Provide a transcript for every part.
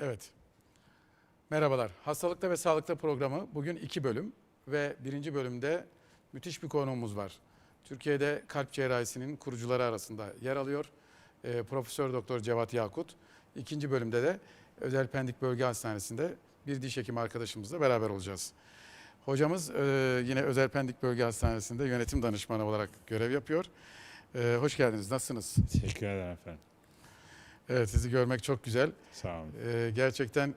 Evet. Merhabalar. Hastalıkta ve Sağlıkta programı bugün iki bölüm ve birinci bölümde müthiş bir konuğumuz var. Türkiye'de kalp cerrahisinin kurucuları arasında yer alıyor. Ee, Profesör Doktor Cevat Yakut. İkinci bölümde de Özel Pendik Bölge Hastanesi'nde bir diş hekimi arkadaşımızla beraber olacağız. Hocamız e, yine Özel Pendik Bölge Hastanesi'nde yönetim danışmanı olarak görev yapıyor. Ee, hoş geldiniz. Nasılsınız? Teşekkür ederim efendim. Evet sizi görmek çok güzel. Sağ olun. Ee, gerçekten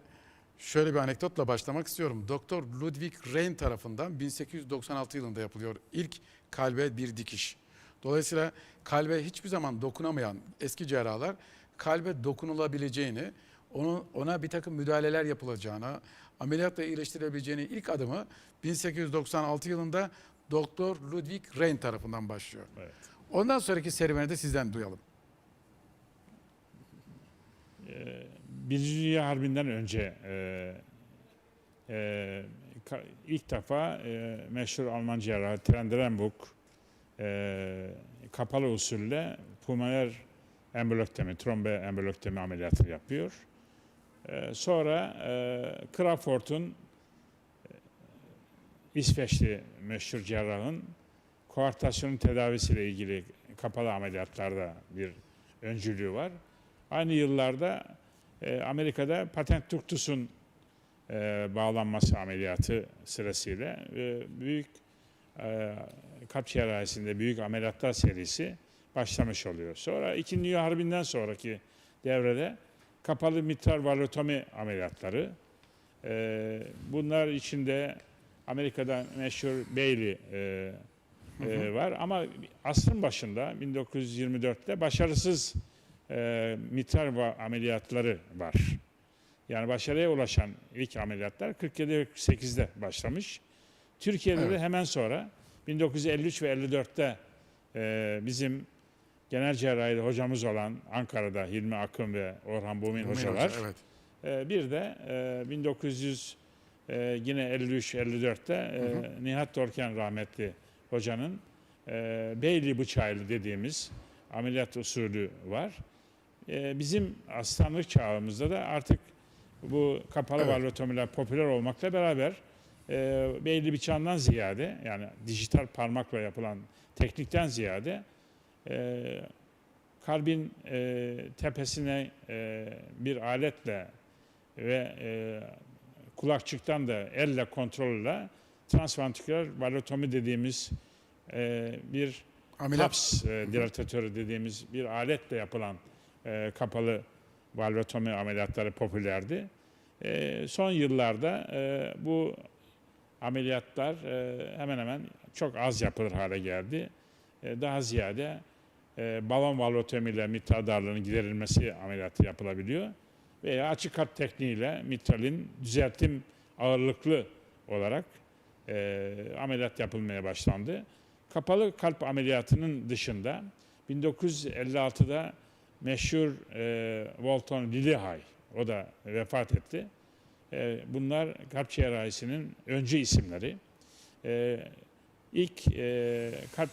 şöyle bir anekdotla başlamak istiyorum. Doktor Ludwig Rein tarafından 1896 yılında yapılıyor ilk kalbe bir dikiş. Dolayısıyla kalbe hiçbir zaman dokunamayan eski cerrahlar kalbe dokunulabileceğini, onu, ona bir takım müdahaleler yapılacağına, ameliyatla iyileştirebileceğini ilk adımı 1896 yılında Doktor Ludwig Rein tarafından başlıyor. Evet. Ondan sonraki serüveni de sizden duyalım. Birinci Dünya Harbi'nden önce e, e, ilk defa e, meşhur Alman cerrahı Trendelenburg e, kapalı usulle pulmoner embolektomi, trombe embolektomi ameliyatı yapıyor. E, sonra e, Crawford'un e, İsveçli meşhur cerrahın koartasyonun tedavisiyle ilgili kapalı ameliyatlarda bir öncülüğü var. Aynı yıllarda e, Amerika'da patent tuktusun e, bağlanması ameliyatı sırasıyla e, büyük e, kalp cerrahisinde büyük ameliyatlar serisi başlamış oluyor. Sonra İkinci Dünya Harbi'nden sonraki devrede kapalı mitral valvotomi ameliyatları e, bunlar içinde Amerika'da meşhur Bailey e, e, var ama asrın başında 1924'te başarısız e, mitral va- ameliyatları var. Yani başarıya ulaşan ilk ameliyatlar 47-48'de başlamış. Türkiye'de de Evet. hemen sonra 1953 ve 54'te e, bizim genel cerrahi hocamız olan Ankara'da Hilmi Akın ve Orhan Bumin hocalar. hoca, Evet. Ee, Bir de e, 1900 e, yine 53-54'te e, Nihat Dorken rahmetli hocanın e, Beyli bıçağıyla dediğimiz ameliyat usulü var. E, Bizim aslanlık çağımızda da artık bu kapalı Evet. valvotomiler popüler olmakla beraber e, Beyli bıçağından ziyade yani dijital parmakla yapılan teknikten ziyade e, kalbin e, tepesine e, bir aletle ve e, kulakçıktan da elle kontrolle transventriküler valvotomi dediğimiz e, bir Ameliyat. TAPS e, dilatatörü dediğimiz bir aletle yapılan e, kapalı valvotomi ameliyatları popülerdi. E, son yıllarda e, bu ameliyatlar e, hemen hemen çok az yapılır hale geldi. E, daha ziyade e, balon valvotomiyle mitral darlığının giderilmesi ameliyatı yapılabiliyor. Veya açık hat tekniğiyle mitralin düzeltim ağırlıklı olarak e, ameliyat yapılmaya başlandı. Kapalı kalp ameliyatının dışında 1956'da meşhur e, Walton Lillehei, o da vefat etti. E, bunlar kalp cerrahisinin öncü isimleri. E, ilk e, kalp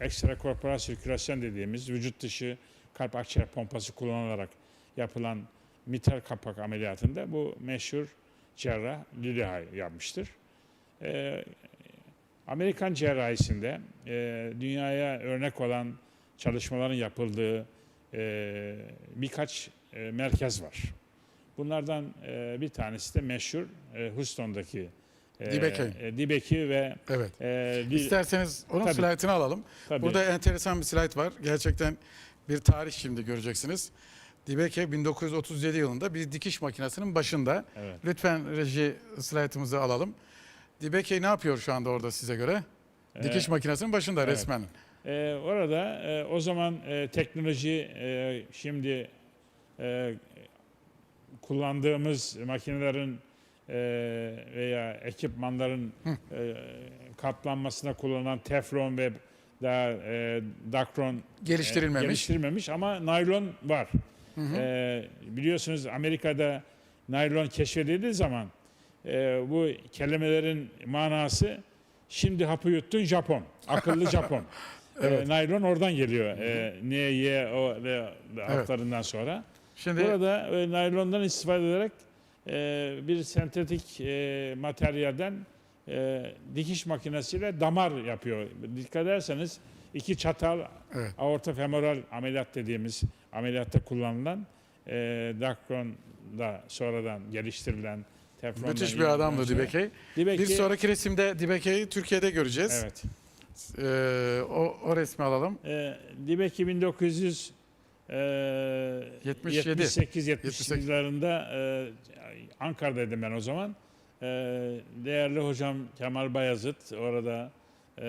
ekstrakorporal sirkülasyon dediğimiz vücut dışı kalp akciğer pompası kullanılarak yapılan mitral kapak ameliyatında bu meşhur cerrah Lillehei yapmıştır. Ee, Amerikan cerrahisinde e, dünyaya örnek olan çalışmaların yapıldığı e, birkaç e, merkez var. Bunlardan e, bir tanesi de meşhur e, Houston'daki e, Dibeki. e, Dibeki ve Evet. e, İsterseniz onun Tabii. slaytını alalım. tabii, Burada enteresan bir slayt var. Gerçekten bir tarih şimdi göreceksiniz. Dibeke 1937 yılında bir dikiş makinesinin başında. evet. Lütfen reji slaytımızı alalım. Dibeke ne yapıyor şu anda orada size göre? Dikiş Ee, makinesinin başında evet. resmen. Ee, orada e, o zaman e, teknoloji e, şimdi e, kullandığımız makinelerin e, veya ekipmanların e, katlanmasına kullanılan teflon ve daha e, dakron e, Geliştirilmemiş. geliştirilmemiş ama naylon var. E, biliyorsunuz Amerika'da naylon keşfedildiği zaman e, bu kelimelerin manası şimdi hapı yuttun Japon, akıllı Japon. Evet. E, naylon oradan geliyor. E, N, Y, O, L harflerinden sonra. Şimdi Burada e, naylondan istifade ederek e, bir sentetik e, materyalden e, dikiş makinesiyle damar yapıyor. Dikkat ederseniz iki çatal Evet. aorta femoral ameliyat dediğimiz ameliyatta kullanılan e, Dacron'da sonradan geliştirilen teflondan müthiş bir adamdı. Dibekey. Dibeki, Bir sonraki resimde Dibekey'i Türkiye'de göreceğiz. Evet. Ee, o, o resmi alalım. E, Dibeki 1900 e, 77. 78 78. yıllarında e, Ankara'daydım ben o zaman. E, değerli hocam Kemal Bayazıt orada e,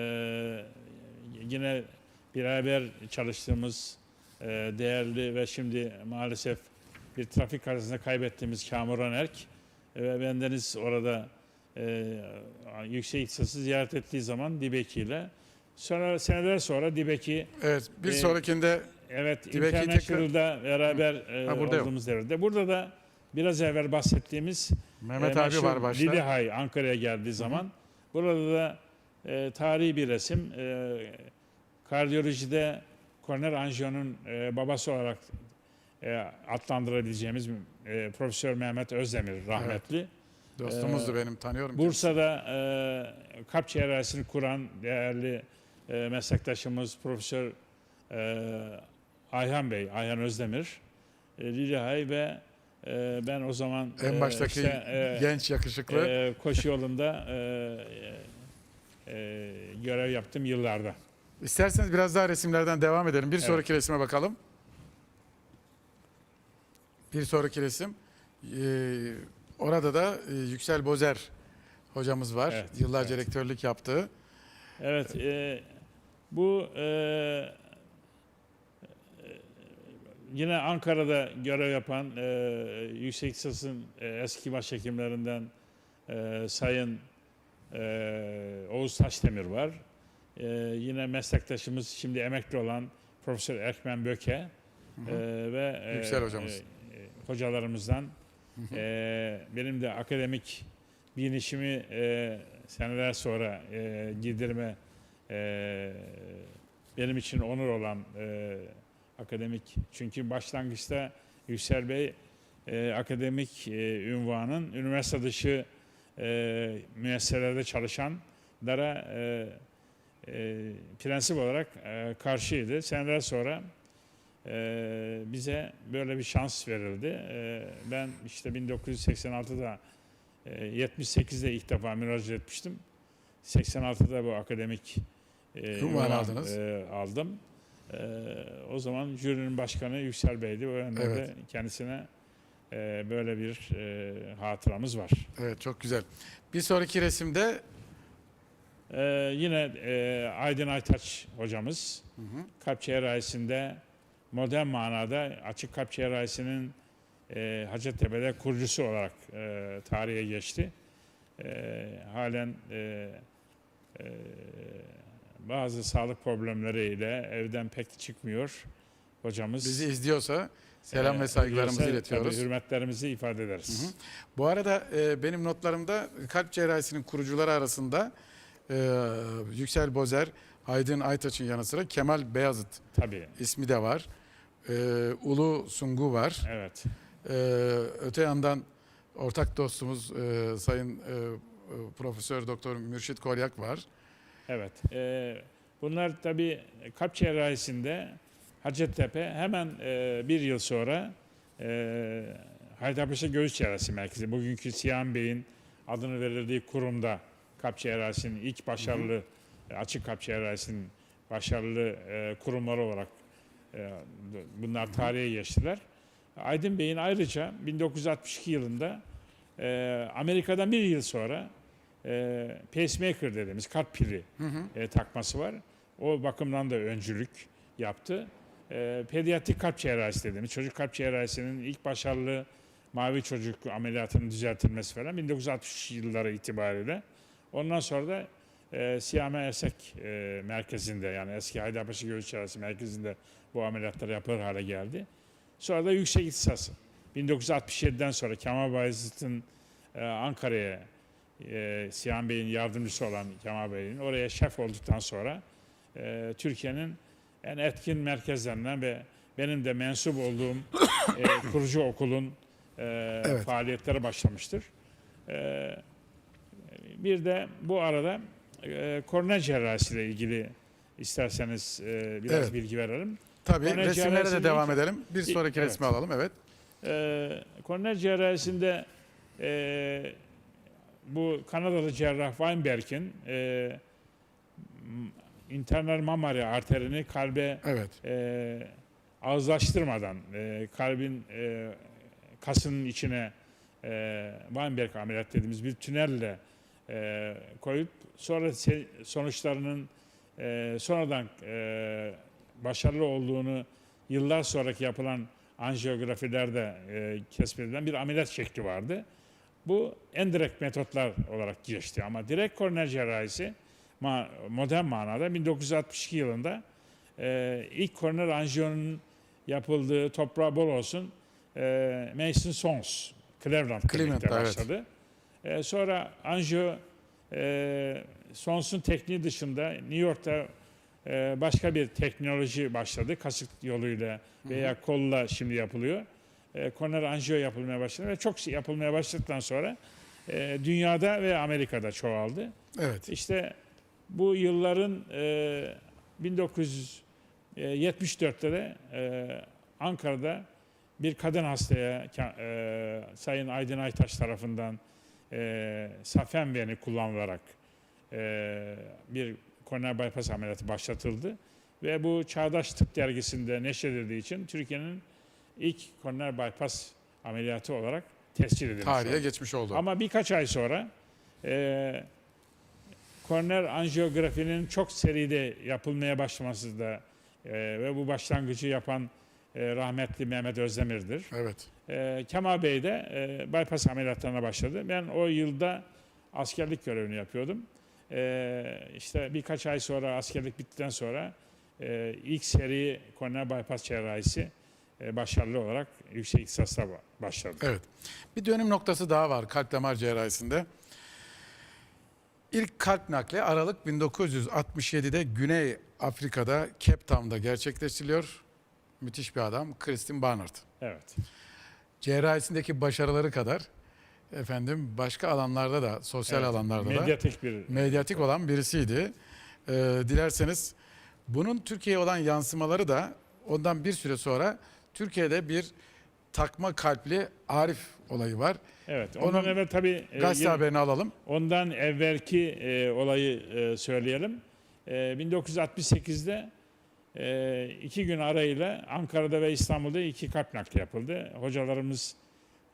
yine beraber çalıştığımız e, değerli ve şimdi maalesef bir trafik kazasında kaybettiğimiz Kamuran Erk ve bendeniz orada e, yüksek ihtisası ziyaret ettiği zaman Dibeki ile sonra seneler sonra Dibeki Evet, bir Ee, sonrakinde Evet, Dibeki International'da beraber e, Ha, burada yok. olduğumuz devrede. Burada da biraz evvel bahsettiğimiz Mehmet e, abi meşhur var başta. Lidehay Ankara'ya geldiği zaman burada da e, tarihi bir resim. E, kardiyolojide koroner anjiyonun e, babası olarak e, adlandırabileceğimiz e, Profesör Mehmet Özdemir rahmetli. Dostumuzdu Ee, benim tanıyorum. Bursa'da e, kalp cerrahisini kuran değerli e, meslektaşımız Profesör e, Ayhan Bey, Ayhan Özdemir, e, Lilihay ve e, ben o zaman En e, baştaki işte, e, genç yakışıklı. e, koşu yolunda e, e, görev yaptım yıllarda. İsterseniz biraz daha resimlerden devam edelim. Bir sonraki resme bakalım. Bir sonraki resim. Ee, orada da e, Yüksel Bozer hocamız var. Evet, Yıllarca evet. rektörlük yaptığı. Evet, e, bu e, e, yine Ankara'da görev yapan e, Yüksek Lisas'ın e, eski başhekimlerinden e, Sayın e, Oğuz Taşdemir var. E, yine meslektaşımız şimdi emekli olan Profesör Erkmen Böke e, ve e, Yüksel hocamız. e, e, hocalarımızdan e, benim de akademik bir işimi e, seneler sonra e, giydirme e, benim için onur olan e, akademik çünkü başlangıçta Yüksel Bey e, akademik e, ünvanın üniversite dışı e, müesseselerde çalışanlara e, e, prensip olarak e, karşıydı. Seneler sonra e, bize böyle bir şans verildi. E, ben işte 1986'da e, 78'de ilk defa müracaat etmiştim. 86'da bu akademik e, Ünvan aldınız. e, aldım. E, o zaman jürinin başkanı Yüksel Bey'di. O yönde Evet. de kendisine e, böyle bir e, hatıramız var. Evet çok güzel. Bir sonraki resimde E, yine e, Aydın Aytaç hocamız kalp cerrahisinde modern manada açık kalp cerrahisinin e, Hacettepe'de kurucusu olarak e, tarihe geçti. E, halen e, e, bazı sağlık problemleriyle evden pek çıkmıyor hocamız. bizi izliyorsa selam E, ve saygılarımızı biliyorsa iletiyoruz. tabii hürmetlerimizi ifade ederiz. Hı hı. Bu arada e, benim notlarımda kalp cerrahisinin kurucuları arasında e, Yüksel Bozer, Aydın Aytaç'ın yanı sıra Kemal Beyazıt Tabii. ismi de var. E, Ulu Sungu var. Evet. E, öte yandan ortak dostumuz e, Sayın e, e, Profesör Doktor Mürşit Kolyak var. Evet. e, bunlar tabii kalp cerrahisinde Hacettepe hemen e, bir yıl sonra e, Haydarpaşa Göğüs Cerrahisi Merkezi, bugünkü Siyan Bey'in adını verildiği kurumda kalp cerrahisinin ilk başarılı e, açık kalp cerrahisinin başarılı e, kurumları olarak bunlar tarihe geçtiler. Aydın Bey'in ayrıca 1962 yılında e, Amerika'dan bir yıl sonra e, pacemaker dediğimiz kalp pili Hı hı. e, takması var. O bakımdan da öncülük yaptı. Pediatrik kalp cerrahisi dediğimiz çocuk kalp cerrahisinin ilk başarılı mavi çocuk ameliyatının düzeltilmesi falan 1960 yılları itibariyle. Ondan sonra da e, Siyame Ersek e, merkezinde yani eski Haydarpaşa Göğüs Cerrahisi merkezinde bu ameliyatlar yapılır hale geldi. Sonra da yüksek ihtisası. 1967'den sonra Kemal Bayezid'in e, Ankara'ya e, Sihan Bey'in yardımcısı olan Kemal Bey'in oraya şef olduktan sonra e, Türkiye'nin en etkin merkezlerinden ve benim de mensup olduğum e, kurucu okulun e, Evet. faaliyetleri başlamıştır. E, bir de bu arada e, kornea cerrahisiyle ilgili isterseniz e, biraz Evet. bilgi verelim. Tabii Kornea resimlere de devam edelim. Bir sonraki evet. resmi alalım. Evet. E, kornea cerrahisinde e, bu Kanadalı cerrah Weinberg'in e, internal mammary arterini kalbe Evet. e, ağızlaştırmadan e, kalbin e, kasının içine e, Weinberg ameliyat dediğimiz bir tünelle e, koyup sonra sonuçlarının e, sonradan e, başarılı olduğunu yıllar sonraki yapılan anjiyografilerde e, kespedilen bir ameliyat şekli vardı. Bu en direkt metotlar olarak geçti ama direkt kornea cerrahisi ma- modern manada 1962 yılında e, ilk kornea anjiyonun yapıldığı toprağı bol olsun e, Mason Sons Cleveland Clinic'te Cleveland'da, evet. başladı. E, sonra anjiyo e, Sons'un tekniği dışında New York'ta başka bir teknoloji başladı. Kasık yoluyla veya kolla şimdi yapılıyor. E, kornea anjiyo yapılmaya başladı ve çok şey yapılmaya başladıktan sonra e, dünyada ve Amerika'da çoğaldı. Evet. İşte bu yılların e, 1974'te de e, Ankara'da bir kadın hastaya e, Sayın Aydın Aytaş tarafından e, safen veni kullanılarak e, bir kornea bypass ameliyatı başlatıldı. Ve bu Çağdaş Tıp Dergisi'nde neşredildiği için Türkiye'nin ilk kornea bypass ameliyatı olarak tescil edilmiş Tarihe oldu. geçmiş oldu. Ama birkaç ay sonra e, korner anjiyografinin çok seride yapılmaya başlaması da e, ve bu başlangıcı yapan e, rahmetli Mehmet Özdemir'dir. Evet. E, Kemal Bey de e, bypass ameliyatlarına başladı. Ben o yılda askerlik görevini yapıyordum. E, işte birkaç ay sonra askerlik bittikten sonra e, ilk seri kornea bypass cerrahisi e, başarılı olarak yüksek ihtisasla ba- başladı. Evet. Bir dönüm noktası daha var kalp damar cerrahisinde. İlk kalp nakli Aralık 1967'de Güney Afrika'da Cape Town'da gerçekleştiriliyor. Müthiş bir adam Kristin Barnard. Evet. Cerrahisindeki başarıları kadar efendim başka alanlarda da sosyal Evet, alanlarda da Medyatik bir medyatik olan birisiydi. Ee, dilerseniz bunun Türkiye'ye olan yansımaları da ondan bir süre sonra Türkiye'de bir takma kalpli Arif olayı var. Evet. Ondan Onun evvel tabii e, Gazete yine- haberini alalım. ondan evvelki e, olayı e, söyleyelim. E, 1968'de e, iki gün arayla Ankara'da ve İstanbul'da iki kalp nakli yapıldı. Hocalarımız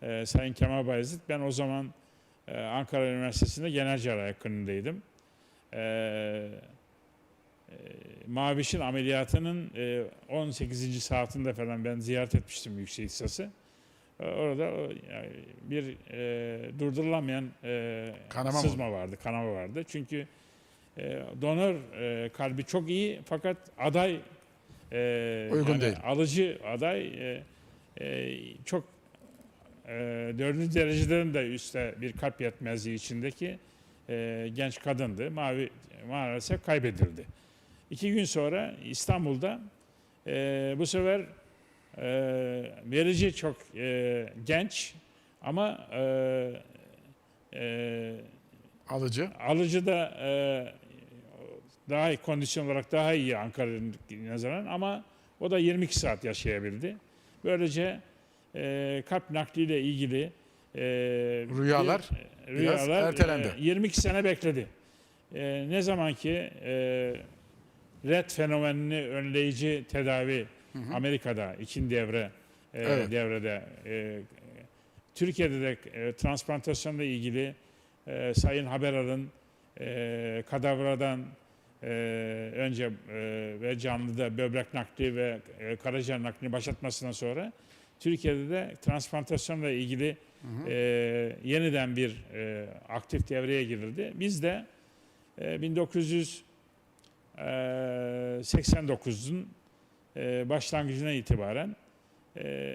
e, Sayın Kemal Bayezid, ben o zaman e, Ankara Üniversitesi'nde genel cerrah yakınındaydım. E, e, Maviş'in ameliyatının e, 18. saatinde falan ben ziyaret etmiştim yüksek ihtisası. E, Orada yani bir e, durdurulamayan e, Kanama mı? sızma vardı, kanama vardı. Çünkü e, donör e, kalbi çok iyi fakat aday e, Uygun değil. alıcı aday e, e, çok dördüncü dereceden de üstte bir kalp yetmezliği içindeki e, genç kadındı. Mavi maalesef kaybedildi. İki gün sonra İstanbul'da e, bu sefer e, verici çok genç ama Alıcı. alıcı da daha iyi kondisyon olarak daha iyi Ankara'nın nazaran ama o da 22 saat yaşayabildi. Böylece e, kalp nakliyle ilgili e, Rüyalar bir- biraz ertelendi. e, 22 sene bekledi. E, ne zaman ki e, red fenomenini önleyici tedavi Amerika'da ikinci devre e, Evet. devrede e, Türkiye'de de e, transplantasyonla ilgili e, Sayın Haberar'ın e, kadavradan e, önce e, ve canlıda böbrek nakli ve e, karaciğer naklini başlatmasından sonra Türkiye'de de transplantasyonla ilgili e, yeniden bir e, aktif devreye girildi. Biz de e, 1989'un e, başlangıcına itibaren e,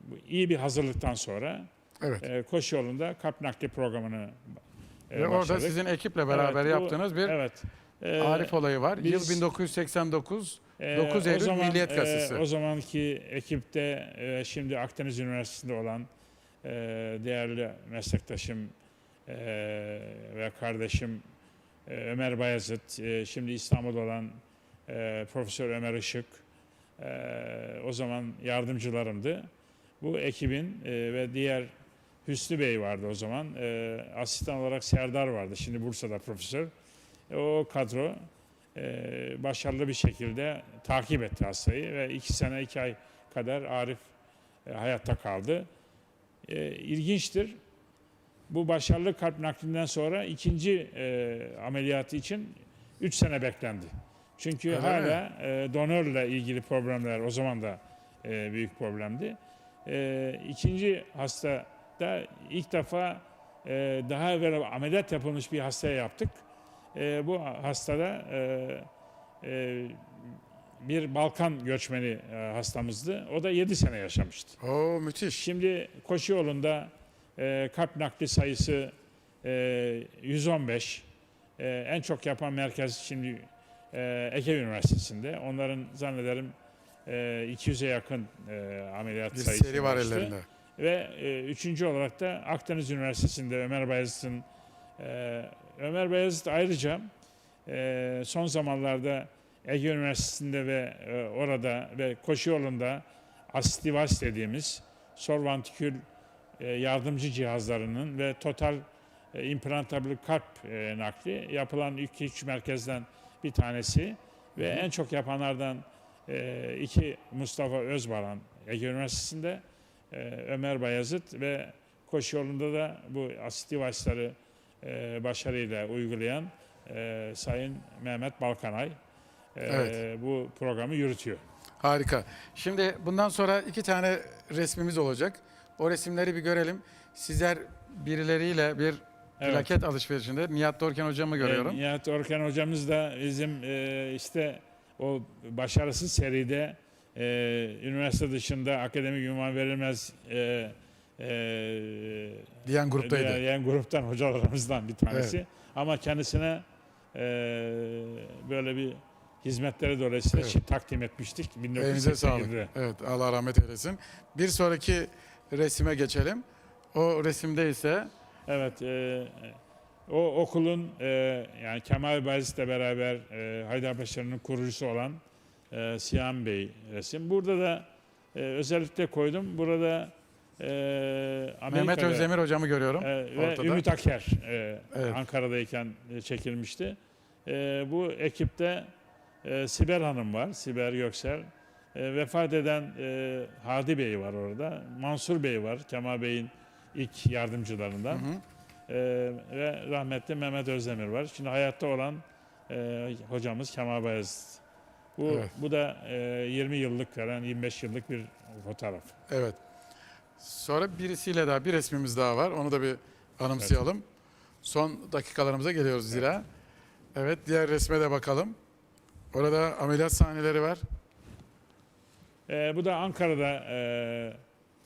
bu iyi bir hazırlıktan sonra Evet. e, koşu yolunda kalp nakli programını e, Ve orada başladık. sizin ekiple beraber Evet, bu- yaptığınız bir Evet. Ee, Arif olayı var. biz- Yıl 1989. Ee, 9 o Eylül zaman, Milliyet e, Gazetesi. o zamanki ekipte e, şimdi Akdeniz Üniversitesi'nde olan e, değerli meslektaşım e, ve kardeşim e, Ömer Bayezid, e, şimdi İstanbul'da olan e, Profesör Ömer Işık, e, o zaman yardımcılarımdı. Bu ekibin e, ve diğer Hüsnü Bey vardı o zaman, e, asistan olarak Serdar vardı, şimdi Bursa'da profesör. O kadro e, başarılı bir şekilde takip etti hastayı ve iki sene iki ay kadar Arif e, hayatta kaldı. E, ilginçtir. Bu başarılı kalp naklinden sonra ikinci e, ameliyatı için 3 sene beklendi. Çünkü Öyle hala e, donörle ilgili problemler o zaman da e, büyük problemdi. E, ikinci hasta da ilk defa e, daha evvel ameliyat yapılmış bir hastaya yaptık. E, bu hastada e, e, bir Balkan göçmeni e, hastamızdı. O da 7 sene yaşamıştı. Oo müthiş. Şimdi koşu yolunda e, kalp nakli sayısı e, 115. E, en çok yapan merkez şimdi e, Ege Üniversitesi'nde. Onların zannederim e, 200'e yakın e, ameliyat Bir sayısı seri var ellerinde. Ve e, üçüncü olarak da Akdeniz Üniversitesi'nde Ömer Bayezid'in e, Ömer Bayezid ayrıca e, son zamanlarda Ege Üniversitesi'nde ve e, orada ve koşu yolunda asistivas dediğimiz sorvantikül e, yardımcı cihazlarının ve total e, implantabil kalp e, nakli yapılan ilk üç merkezden bir tanesi ve en çok yapanlardan e, iki Mustafa Özbaran Ege Üniversitesi'nde e, Ömer Bayezid ve koşu yolunda da bu asit device'ları e, başarıyla uygulayan e, Sayın Mehmet Balkanay e, Evet. bu programı yürütüyor. Harika. Şimdi bundan sonra iki tane resmimiz olacak. O resimleri bir görelim. Sizler birileriyle bir Evet. plaket alışverişinde Nihat Dorken hocamı görüyorum. E, Nihat Orkan hocamız da bizim e, işte o başarısız seride e, üniversite dışında akademik ünvan verilmez e, e, diyen gruptaydı. Yani gruptan hocalarımızdan bir tanesi. Ama kendisine e, böyle bir hizmetleri dolayısıyla Evet. takdim etmiştik. Elinize sağlık. 1987'de. Evet Allah rahmet eylesin. Bir sonraki resime geçelim. O resimde ise Evet. e, o okulun e, yani Kemal Bayezid'le beraber e, Haydarpaşa'nın kurucusu olan e, Siyan Bey resim. Burada da e, özellikle koydum. Burada e, Mehmet Özdemir hocamı görüyorum. Ee, ve ortada. Ümit Aker e, Evet. Ankara'dayken e, çekilmişti. E, bu ekipte e, Sibel Hanım var, Sibel Göksel. E, vefat eden e, Hadi Bey var orada. Mansur Bey var, Kemal Bey'in ilk yardımcılarından. Hı hı. E, ve rahmetli Mehmet Özdemir var. Şimdi hayatta olan e, hocamız Kemal Bayezid. Bu, Evet. bu da e, 20 yıllık falan 25 yıllık bir fotoğraf. Evet. Sonra birisiyle daha bir resmimiz daha var. Onu da bir anımsayalım. Son dakikalarımıza geliyoruz zira. Evet diğer resme de bakalım. Orada ameliyat sahneleri var. E, bu da Ankara'da e,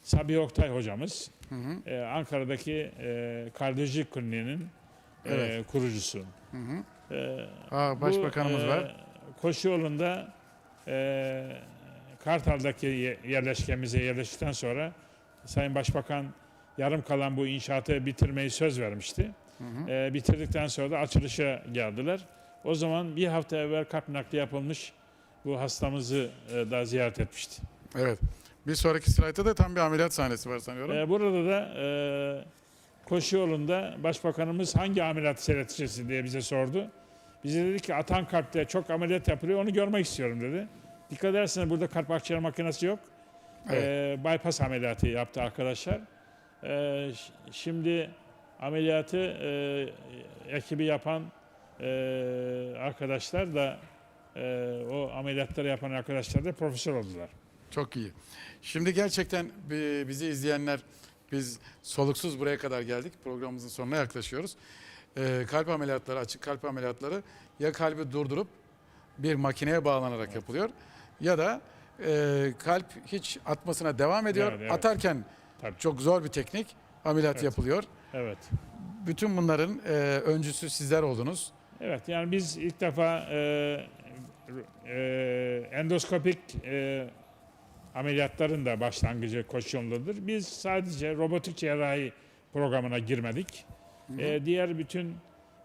Sabiha Oktay hocamız. Hı hı. Ee, Ankara'daki e, kardiyoloji kliniğinin e, Evet. kurucusu. Hı hı. E, Aa, başbakanımız bu, e, var. Koşu yolunda e, Kartal'daki ye- yerleşkemize yerleştikten sonra Sayın Başbakan yarım kalan bu inşaatı bitirmeyi söz vermişti. Hı hı. E, bitirdikten sonra da açılışa geldiler. O zaman bir hafta evvel kalp nakli yapılmış bu hastamızı e, da ziyaret etmişti. Evet. Bir sonraki slaytta da tam bir ameliyat sahnesi var sanıyorum. Ee, burada da e, koşu yolunda başbakanımız hangi ameliyat seyredeceksin diye bize sordu. Bize dedi ki atan kalpte çok ameliyat yapılıyor onu görmek istiyorum dedi. Dikkat ederseniz burada kalp akciğer makinesi yok. Evet. Ee, bypass ameliyatı yaptı arkadaşlar. Ş- şimdi ameliyatı e, ekibi yapan e, arkadaşlar da e, o ameliyatları yapan arkadaşlar da profesör oldular. Çok iyi. Şimdi gerçekten bi- bizi izleyenler biz soluksuz buraya kadar geldik. Programımızın sonuna yaklaşıyoruz. Ee, kalp ameliyatları, açık kalp ameliyatları ya kalbi durdurup bir makineye bağlanarak yapılıyor ya da e, kalp hiç atmasına devam ediyor. Evet, evet. Atarken Tabii. çok zor bir teknik ameliyat Evet. yapılıyor. Evet. Bütün bunların e, öncüsü sizler oldunuz. Evet yani biz ilk defa e, e, endoskopik e, ameliyatların da başlangıcı koşu yolundadır. Biz sadece robotik cerrahi programına girmedik. E, diğer bütün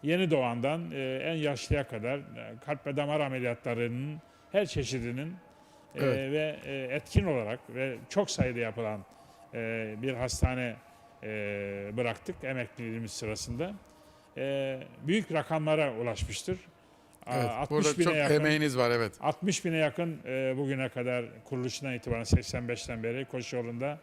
yeni doğandan e, en yaşlıya kadar e, kalp ve damar ameliyatlarının her çeşidinin e, Evet. ve e, etkin olarak ve çok sayıda yapılan e, bir hastane e, bıraktık emekliliğimiz sırasında. E, büyük rakamlara ulaşmıştır. Evet, 60 burada bine çok yakın, emeğiniz var evet. 60 bine yakın e, bugüne kadar kuruluşundan itibaren 85'ten beri koşu yolunda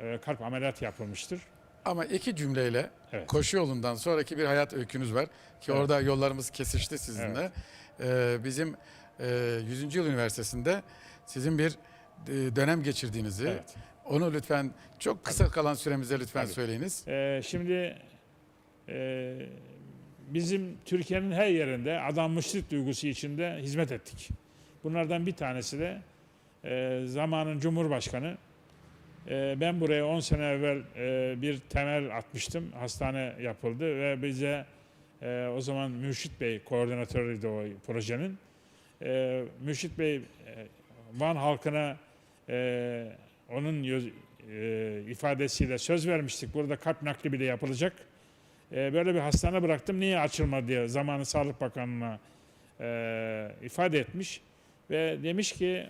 e, kalp ameliyat yapılmıştır. Ama iki cümleyle Evet. koşu yolundan sonraki bir hayat öykünüz var. Ki Evet. orada yollarımız kesişti sizinle. Ee, bizim 100. Yıl Üniversitesi'nde sizin bir e, dönem geçirdiğinizi, Evet. onu lütfen çok kısa kalan süremize lütfen Tabii. söyleyiniz. E, şimdi e, bizim Türkiye'nin her yerinde adanmışlık duygusu içinde hizmet ettik. Bunlardan bir tanesi de e, zamanın Cumhurbaşkanı. E, ben buraya 10 sene evvel e, bir temel atmıştım. Hastane yapıldı ve bize e, o zaman Mürşit Bey koordinatörüydü o projenin. E, Mürşit Bey e, Van halkına e, onun e, ifadesiyle söz vermiştik. Burada kalp nakli bile yapılacak. E, böyle bir hastane bıraktım. Niye açılmadı diye zamanı Sağlık Bakanı'na e, ifade etmiş. Ve demiş ki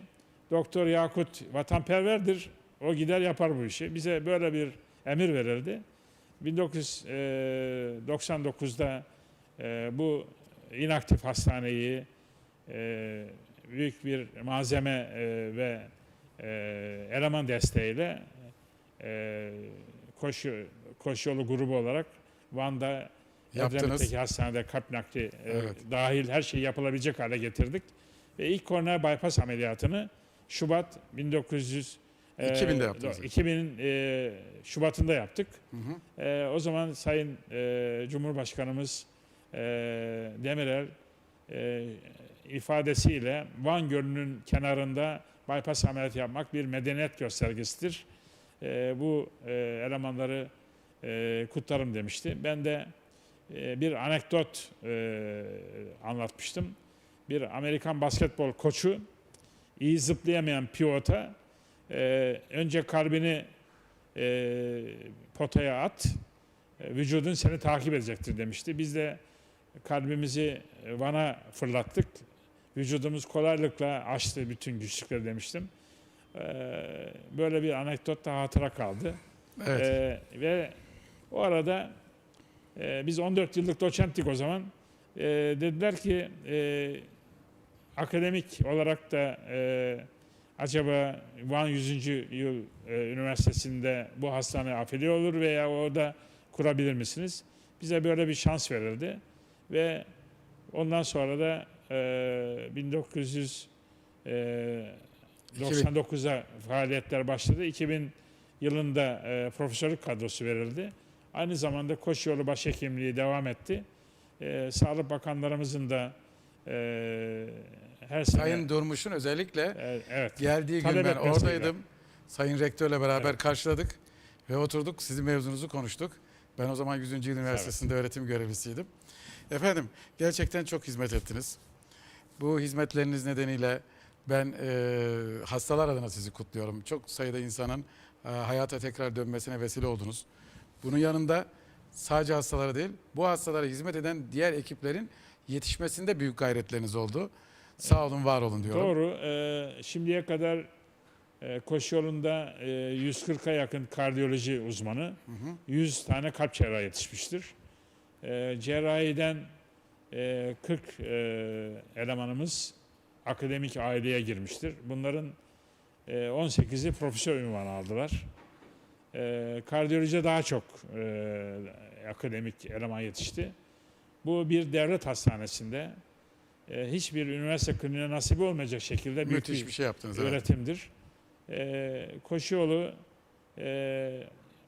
Doktor Yakut vatanperverdir. O gider yapar bu işi. Bize böyle bir emir verildi. 1999'da e, bu inaktif hastaneyi e, büyük bir malzeme e, ve e, eleman desteğiyle e, koşu koşu grubu olarak Van'da. Edremit'teki hastanede kalp nakli e, Evet. dahil her şeyi yapılabilecek hale getirdik. Ve ilk koroner bypass ameliyatını Şubat 1900 e, 2000'de yaptınız. 2000 e, Şubat'ında yaptık. Hı hı. E, o zaman Sayın e, Cumhurbaşkanımız e, Demirel e, ifadesiyle Van Gölü'nün kenarında bypass ameliyatı yapmak bir medeniyet göstergesidir. E, bu e, elemanları e, kutlarım demişti. Ben de e, bir anekdot e, anlatmıştım. Bir Amerikan basketbol koçu iyi zıplayamayan pivota e, önce kalbini e, potaya at, e, vücudun seni takip edecektir demişti. Biz de kalbimizi e, Van'a fırlattık. Vücudumuz kolaylıkla aştı bütün güçlükleri demiştim. E, böyle bir anekdot da hatıra kaldı. Evet. E, ve o arada e, biz 14 yıllık doçenttik o zaman. E, dediler ki e, akademik olarak da e, acaba Van 100. Yıl e, Üniversitesi'nde bu hastane afiliye olur veya orada kurabilir misiniz? Bize böyle bir şans verildi ve ondan sonra da 1999'a faaliyetler başladı. 2000 yılında e, profesörlük kadrosu verildi. Aynı zamanda koşu yolu başhekimliği devam etti. E, Sağlık Bakanlarımızın da e, her sene Sayın Durmuş'un özellikle e, evet geldiği gün ben oradaydım. Sayın Rektörle beraber Evet. karşıladık ve oturduk. Sizin mevzunuzu konuştuk. Ben o zaman 100. Yıl Üniversitesi'nde öğretim görevlisiydim. Efendim gerçekten çok hizmet ettiniz. Bu hizmetleriniz nedeniyle ben e, hastalar adına sizi kutluyorum. Çok sayıda insanın e, hayata tekrar dönmesine vesile oldunuz. Bunun yanında sadece hastalara değil, bu hastalara hizmet eden diğer ekiplerin yetişmesinde büyük gayretleriniz oldu. Sağ olun, var olun diyorum. Doğru. Ee, şimdiye kadar e, koşu yolunda e, 140'a yakın kardiyoloji uzmanı, Hı hı. 100 tane kalp cerrahı yetişmiştir. E, cerrahiden e, 40 e, elemanımız akademik aileye girmiştir. Bunların e, 18'i profesör ünvanı aldılar. E, kardiyoloji daha çok e, akademik eleman yetişti. Bu bir devlet hastanesinde e, hiçbir üniversite kliniğine nasip olmayacak şekilde büyük Müthiş bir bir şey yaptınız. evet. öğretimdir. E, koşu yolu e,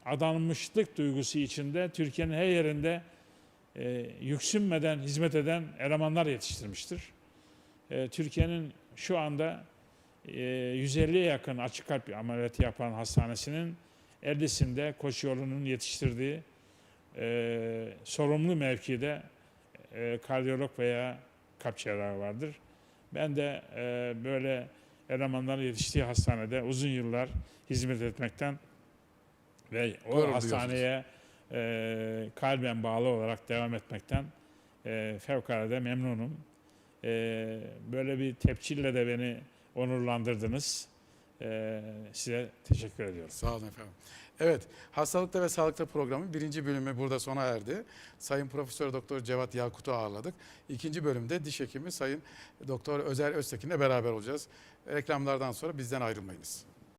adanmışlık duygusu içinde Türkiye'nin her yerinde e, yüksünmeden hizmet eden elemanlar yetiştirmiştir. E, Türkiye'nin şu anda e, 150'ye yakın açık kalp ameliyatı yapan hastanesinin 50'sinde koşu yolunun yetiştirdiği e, sorumlu mevkide e, kardiyolog veya kalp cerrahı vardır. Ben de e, böyle elemanların yetiştiği hastanede uzun yıllar hizmet etmekten ve o Gurur hastaneye e, kalben bağlı olarak devam etmekten e, fevkalade memnunum. E, böyle bir tepkille de beni onurlandırdınız. E, size teşekkür ediyorum. Sağ olun efendim. Evet, Hastalıkta ve Sağlıkta programı birinci bölümü burada sona erdi. Sayın Profesör Doktor Cevat Yakut'u ağırladık. İkinci bölümde diş hekimi Sayın Doktor Özer Öztekin'le beraber olacağız. Reklamlardan sonra bizden ayrılmayınız.